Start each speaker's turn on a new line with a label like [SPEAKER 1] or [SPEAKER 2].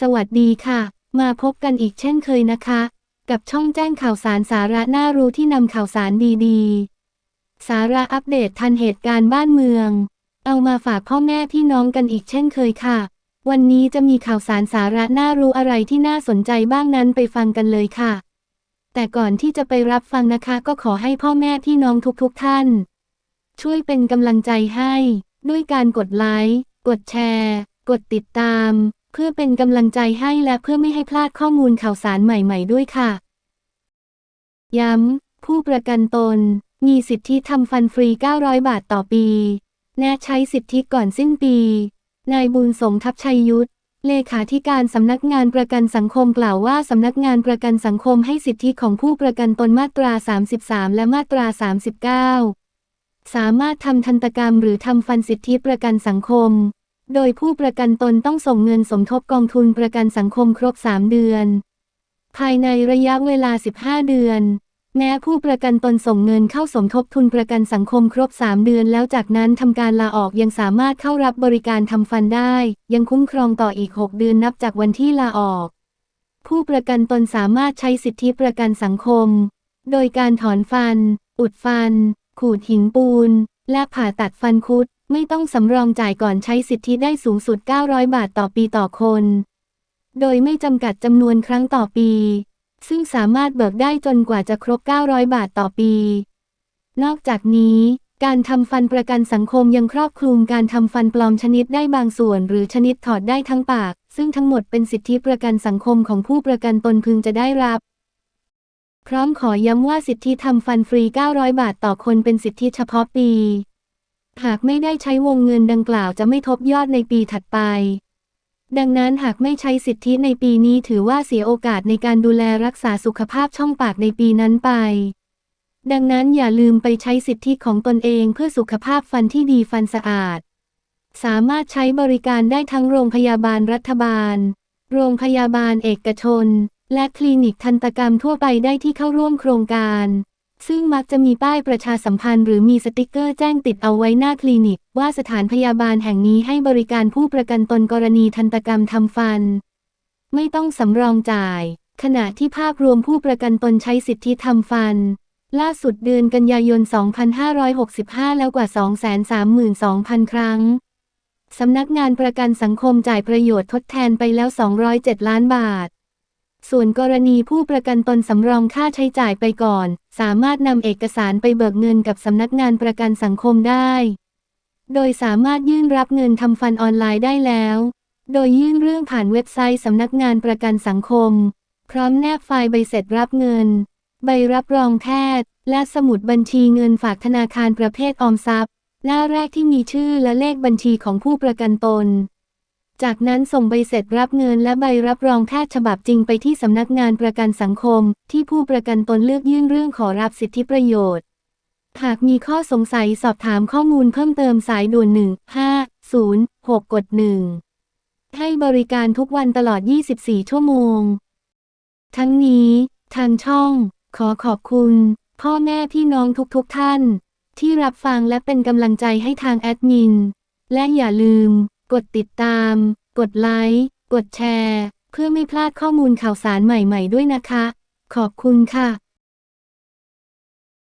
[SPEAKER 1] สวัสดีค่ะ มาพบกันอีกเช่นเคยนะคะ กับช่องแจ้งข่าวสารสาระน่ารู้ที่นำข่าวสารดีๆ สาระอัปเดตทันเหตุการณ์บ้านเมือง เอามาฝากพ่อแม่พี่น้องกันอีกเช่นเคยค่ะ วันนี้จะมีข่าวสารสาระน่ารู้อะไรที่น่าสนใจบ้างนั้นไปฟังกันเลยค่ะ แต่ก่อนที่จะไปรับฟังนะคะ ก็ขอให้พ่อแม่พี่น้องทุกๆทท่าน ช่วยเป็นกำลังใจให้ ด้วยการกดไลค์กดแชร์ กดติดตาม เพื่อเป็นกำลังใจให้และเพื่อไม่ให้พลาดข้อมูลข่าวสารใหม่ ๆ ด้วยค่ะ ย้ำ ผู้ประกันตน มีสิทธิทำฟันฟรี 900 บาทต่อปี แนะใช้สิทธิก่อนสิ้นปี นายบุญสมทัพชัยยุทธเลขาธิการสำนักงานประกันสังคมกล่าวว่าสำนักงานประกันสังคมให้สิทธิของผู้ประกันตนมาตรา 33 และมาตรา 39 สามารถทำทันตกรรมหรือทำฟันสิทธิประกันสังคม โดยผู้ประกันตนต้องส่งเงินสมทบกองทุนประกันสังคมครบ 3 เดือน ภายในระยะเวลา 15 เดือน แม้ผู้ประกันตนส่งเงินเข้าสมทบทุนประกันสังคมครบ 3 เดือน แล้วจากนั้นทำการลาออกยังสามารถเข้ารับบริการทำฟันได้ ยังคุ้มครองต่ออีก 6 เดือนนับจากวันที่ลาออก ผู้ประกันตนสามารถใช้สิทธิประกันสังคม โดยการถอนฟัน อุดฟัน ขูดหินปูน และผ่าตัดฟันคุด ไม่ต้องสำรองจ่ายก่อนใช้สิทธิได้สูงสุด 900 บาทต่อปีต่อคน โดยไม่จำกัดจำนวนครั้งต่อปี ซึ่งสามารถเบิกได้จนกว่าจะครบ 900 บาทต่อปี นอกจากนี้การทำฟันประกันสังคมยังครอบคลุมการทำฟันปลอมชนิดได้บางส่วน หรือชนิดถอดได้ทั้งปาก ซึ่งทั้งหมดเป็นสิทธิประกันสังคมของผู้ประกันตนพึงจะได้รับ พร้อมขอย้ำว่าสิทธิทำฟันฟรี 900 บาทต่อคนเป็นสิทธิเฉพาะปี หากไม่ได้ใช้วงเงินดังกล่าวจะไม่ทบยอดในปีถัดไป ดังนั้นหากไม่ใช้สิทธิในปีนี้ถือว่าเสียโอกาสในการดูแลรักษาสุขภาพช่องปากในปีนั้นไป ดังนั้นอย่าลืมไปใช้สิทธิของตนเองเพื่อสุขภาพฟันที่ดีฟันสะอาด สามารถใช้บริการได้ทั้งโรงพยาบาลรัฐบาล โรงพยาบาลเอกชน และคลินิกทันตกรรมทั่วไปได้ที่เข้าร่วมโครงการ ซึ่งมักจะมีป้ายประชาสัมพันธ์หรือมีสติกเกอร์แจ้งติดเอาไว้หน้าคลินิก ว่าสถานพยาบาลแห่งนี้ให้บริการผู้ประกันตนกรณีทันตกรรมทำฟัน ไม่ต้องสำรองจ่าย ขณะที่ภาพรวมผู้ประกันตนใช้สิทธิทำฟัน ล่าสุดเดือนกันยายน 2565 แล้วกว่า 232,000 ครั้งสำนักงานประกันสังคมจ่ายประโยชน์ทดแทนไปแล้ว 207 ล้านบาท ส่วนกรณีผู้ประกันตนสำรองค่าใช้จ่ายไปก่อน สามารถนำเอกสารไปเบิกเงินกับสำนักงานประกันสังคมได้ โดยสามารถยื่นรับเงินทำฟันออนไลน์ได้แล้ว โดยยื่นเรื่องผ่านเว็บไซต์สำนักงานประกันสังคม พร้อมแนบไฟล์ใบเสร็จรับเงิน ใบรับรองแพทย์ และสมุดบัญชีเงินฝากธนาคารประเภทออมทรัพย์ หน้าแรกที่มีชื่อและเลขบัญชีของผู้ประกันตน จากนั้นส่งใบเสร็จรับเงินและใบรับรองแพทย์ฉบับจริงไปที่สำนักงานประกันสังคม ที่ผู้ประกันตนเลือกยื่นเรื่องขอรับสิทธิประโยชน์ หากมีข้อสงสัยสอบถามข้อมูลเพิ่มเติมสายด่วน 1 5 0 6กด1ให้บริการทุกวันตลอด 24 ชั่วโมง ทั้งนี้ ทางช่อง ขอขอบคุณ พ่อแม่พี่น้องทุกๆทท่าน ที่รับฟังและเป็นกำลังใจให้ทางแอดมิน และอย่าลืม กดติดตาม กดไลค์ กดแชร์ เพื่อไม่พลาดข้อมูลข่าวสารใหม่ๆด้วยนะคะ ขอบคุณค่ะ